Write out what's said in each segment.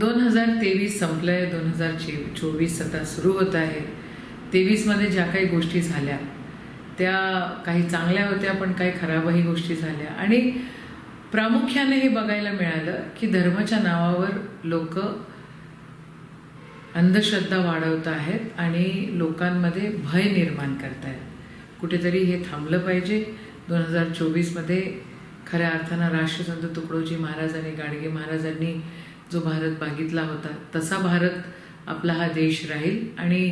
दोन हजार तेवीस संपलंय दोन हजार चोवीस आता सुरू होत आहे. तेवीसमध्ये ज्या काही गोष्टी झाल्या त्या काही चांगल्या होत्या पण काही खराबही गोष्टी झाल्या. आणि प्रामुख्याने हे बघायला मिळालं की धर्माच्या नावावर लोक अंधश्रद्धा वाढवत आहेत आणि लोकांमध्ये भय निर्माण करत आहेत कुठेतरी हे थांबलं पाहिजे. दोन हजार चोवीसमध्ये खऱ्या अर्थानं राष्ट्रसंत तुकडोजी महाराज आणि गाडगे महाराजांनी जो भारत मागितला होता तसा भारत आपला हा देश राहील. आणि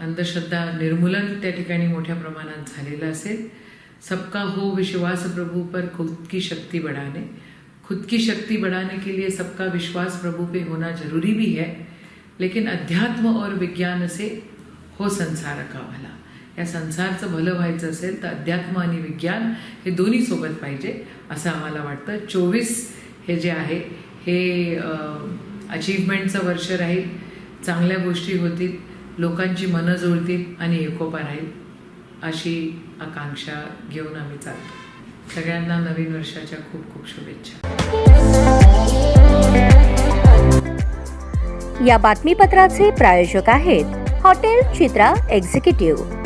अंधश्रद्धा निर्मूलन त्या ठिकाणी मोठ्या प्रमाणात झालेलं असेल. सबका हो विश्वास प्रभु पर खुद की शक्ति बढ़ाने. खुद की शक्ति बढ़ाने के लिए सबका विश्वास प्रभु पे होना जरूरी भी है लेकिन अध्यात्म और विज्ञान से हो संसार का भला. या संसारचं भलं व्हायचं असेल तर अध्यात्म आणि विज्ञान हे दोन्ही सोबत पाहिजे असं आम्हाला वाटतं. चोवीस हे जे आहे हे अचीवमेंटचं वर्ष राहील. चांगल्या गोष्टी होतील. लोकांची मनं जुळतील आणि एकोपा राहील. अशी आकांक्षा घेऊन आम्ही चालतो. सगळ्यांना नवीन वर्षाच्या खूप खूप शुभेच्छा. या बातमीपत्राचे प्रायोजक आहेत हॉटेल चित्रा एक्झिक्युटिव्ह.